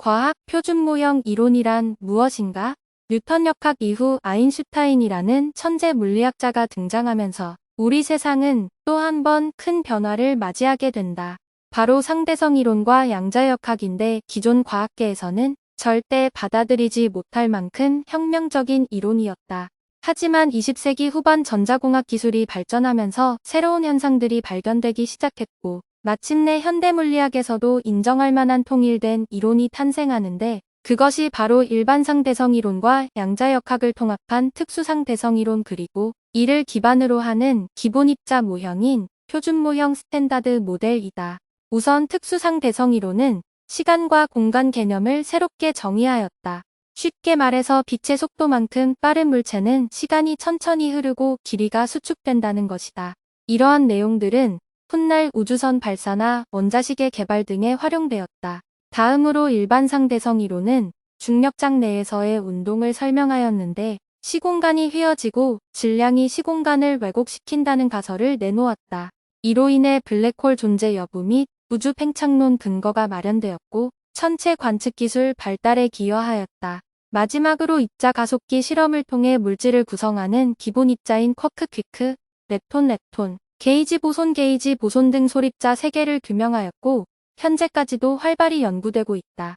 과학 표준모형 이론이란 무엇인가? 뉴턴 역학 이후 아인슈타인이라는 천재 물리학자가 등장하면서 우리 세상은 또 한 번 큰 변화를 맞이하게 된다. 바로 상대성 이론과 양자역학인데 기존 과학계에서는 절대 받아들이지 못할 만큼 혁명적인 이론이었다. 하지만 20세기 후반 전자공학 기술이 발전하면서 새로운 현상들이 발견되기 시작했고 마침내 현대물리학에서도 인정할 만한 통일된 이론이 탄생하는데 그것이 바로 일반상대성 이론과 양자역학을 통합한 특수상대성 이론 그리고 이를 기반으로 하는 기본 입자 모형인 표준모형 스탠다드 모델이다. 우선 특수상대성 이론은 시간과 공간 개념을 새롭게 정의하였다. 쉽게 말해서 빛의 속도만큼 빠른 물체는 시간이 천천히 흐르고 길이가 수축된다는 것이다. 이러한 내용들은 훗날 우주선 발사나 원자시계 개발 등에 활용되었다. 다음으로 일반 상대성 이론은 중력장 내에서의 운동을 설명하였는데 시공간이 휘어지고 질량이 시공간을 왜곡시킨다는 가설을 내놓았다. 이로 인해 블랙홀 존재 여부 및 우주 팽창론 근거가 마련되었고 천체 관측 기술 발달에 기여하였다. 마지막으로 입자 가속기 실험을 통해 물질을 구성하는 기본 입자인 쿼크 퀴크, 렙톤 렙톤, 게이지 보손 게이지 보손 등 소립자 3개를 규명하였고 현재까지도 활발히 연구되고 있다.